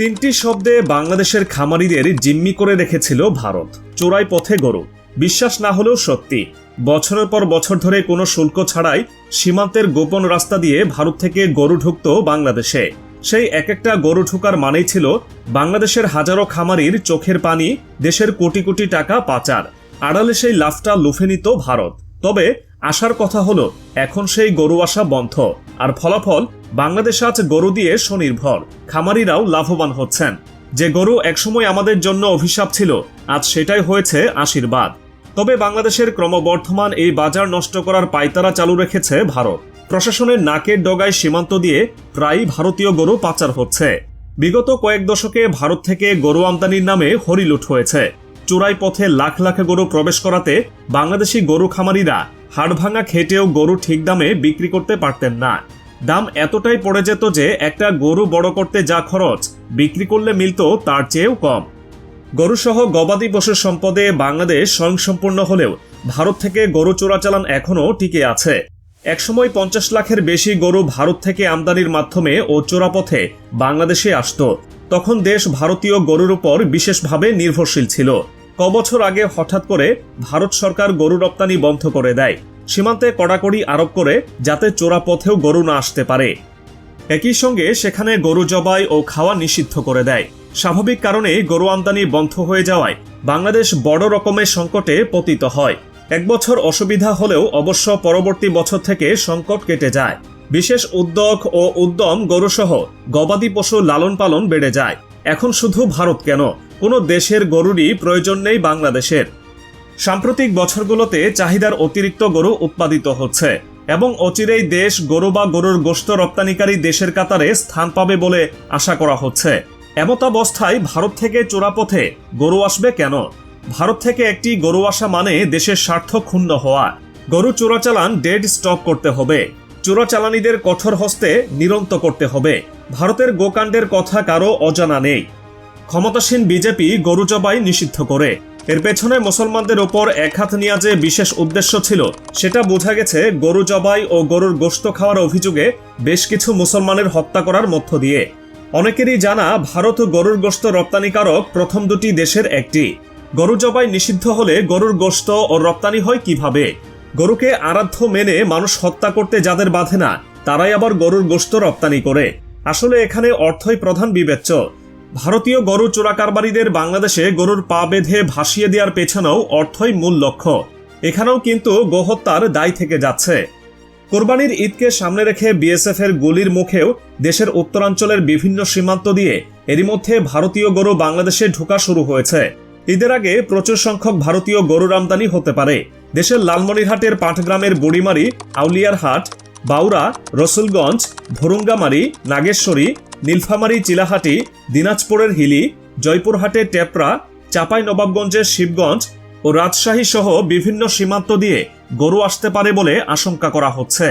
তিনটি শব্দে বাংলাদেশের খামারিদের জিম্মি করে রেখেছিল ভারত। চোরাই পথে গরু। বিশ্বাস না হলেও সত্যি। বছরের পর বছর ধরে কোনো শুল্ক ছাড়াই সীমান্তের গোপন রাস্তা দিয়ে ভারত থেকে গরু ঢুকত বাংলাদেশে। সেই এক একটা গরু ঢুকার মানেই ছিল বাংলাদেশের হাজারো খামারির চোখের পানি, দেশের কোটি কোটি টাকা পাচার। আড়ালে সেই লাফটা লুফে নিত ভারত। তবে আসার কথা হলো, এখন সেই গরু আসা বন্ধ। আর ফলাফল, বাংলাদেশ আজ গরু দিয়ে স্বনির্ভর। খামারিরাও লাভবান হচ্ছেন। যে গরু একসময় আমাদের জন্য অভিশাপ ছিল, আজ সেটাই হয়েছে আশীর্বাদ। তবে বাংলাদেশের ক্রমবর্ধমান এই বাজার নষ্ট করার পাইতারা চালু রেখেছে ভারত। প্রশাসনের নাকের ডগায় সীমান্ত দিয়ে প্রায়ই ভারতীয় গরু পাচার হচ্ছে। বিগত কয়েক দশকে ভারত থেকে গরু আমদানির নামে হরিলুট হয়েছে। চোরাই পথে লাখ লাখ গরু প্রবেশ করাতে বাংলাদেশি গরু খামারিরা হাড়ভাঙা খেটেও গরু ঠিক দামে বিক্রি করতে পারতেন না। দাম এতটাই পড়ে যেত যে একটা গরু বড় করতে যা খরচ, বিক্রি করলে মিলত তার চেয়েও কম। গরুসহ গবাদি পশুর সম্পদে বাংলাদেশ স্বয়ংসম্পূর্ণ হলেও ভারত থেকে গরু চোরাচালান এখনও টিকে আছে। একসময় পঞ্চাশ লাখের বেশি গরু ভারত থেকে আমদানির মাধ্যমে ও চোরাপথে বাংলাদেশে আসতো। তখন দেশ ভারতীয় গরুর উপর বিশেষভাবে নির্ভরশীল ছিল। কবছর আগে হঠাৎ করে ভারত সরকার গরু রপ্তানি বন্ধ করে দেয়। সীমান্তে কড়াকড়ি আরোপ করে যাতে চোরা পথেও গরু না আসতে পারে। একই সঙ্গে সেখানে গরু জবাই ও খাওয়া নিষিদ্ধ করে দেয়। স্বাভাবিক কারণে গরু আমদানি বন্ধ হয়ে যাওয়ায় বাংলাদেশ বড় রকমের সংকটে পতিত হয়। এক বছর অসুবিধা হলেও অবশ্য পরবর্তী বছর থেকে সংকট কেটে যায়। বিশেষ উদ্যোগ ও উদ্যম গরুসহ গবাদি পশু লালন পালন বেড়ে যায়। এখন শুধু ভারত কেন? কোনো দেশের গরুরই প্রয়োজন নেই বাংলাদেশের। সাম্প্রতিক বছরগুলোতে চাহিদার অতিরিক্ত গরু উৎপাদিত হচ্ছে এবং অচিরেই দেশ গরু বা গরুর গোশত রপ্তানিকারী দেশের কাতারে স্থান পাবে বলে আশা করা হচ্ছে। এমতাবস্থায় ভারত থেকে চোরাপথে গরু আসবে কেন? ভারত থেকে একটি গরু আসা মানে দেশের স্বার্থ ক্ষুণ্ণ হওয়া। গরু চোরাচালান ডেড স্টপ করতে হবে। চোরাচালানিদের কঠোর হস্তে নিরন্ত করতে হবে। ভারতের গোকাণ্ডের কথা কারও অজানা নেই। ক্ষমতাসীন বিজেপি গরু জবাই নিষিদ্ধ করে। এর পেছনে মুসলমানদের ওপর একহাত নেওয়া যে বিশেষ উদ্দেশ্য ছিল, সেটা বোঝা গেছে গরু জবাই ও গরুর গোশত খাওয়ার অভিযোগে বেশ কিছু মুসলমানের হত্যা করার মধ্য দিয়ে। অনেকেরই জানা, ভারত গরুর গোশত রপ্তানিকারক প্রথম দুটি দেশের একটি। গরু জবাই নিষিদ্ধ হলে গরুর গোশত ও রপ্তানি হয় কীভাবে? গরুকে আরাধ্য মেনে মানুষ হত্যা করতে যাদের বাধে না, তারাই আবার গরুর গোশত রপ্তানি করে। আসলে এখানে অর্থই প্রধান বিবেচ্য। ভারতীয় গরু চোরাকারবারীদের বাংলাদেশে গরুর পা বেঁধে ভাসিয়ে দেওয়ার পেছনেও অর্থই মূল লক্ষ্য। এখানেও কিন্তু গোহত্যার দায় থেকে যাচ্ছে। কোরবানির ঈদকে সামনে রেখে বিএসএফ এর গুলির মুখেও দেশের উত্তরাঞ্চলের বিভিন্ন সীমান্ত দিয়ে এরই মধ্যে ভারতীয় গরু বাংলাদেশে ঢোকা শুরু হয়েছে। ঈদের আগে প্রচুর সংখ্যক ভারতীয় গরুর আমদানি হতে পারে। দেশের লালমনিরহাটের পাটগ্রামের বুড়িমারি, আউলিয়ার হাট, বাউরা, রসুলগঞ্জ, ভরুঙ্গামারি, নাগেশ্বরী, নীলফামারি, চিলাহাটি, দিনাজপুরের হিলি জয়পুরহাটের টেপরা, চাপাই নবাবগঞ্জের শিবগঞ্জ ও রাজশাহী সহ বিভিন্ন সীমান্ত দিয়ে গরু আসতে পারে বলে আশঙ্কা করা হচ্ছে।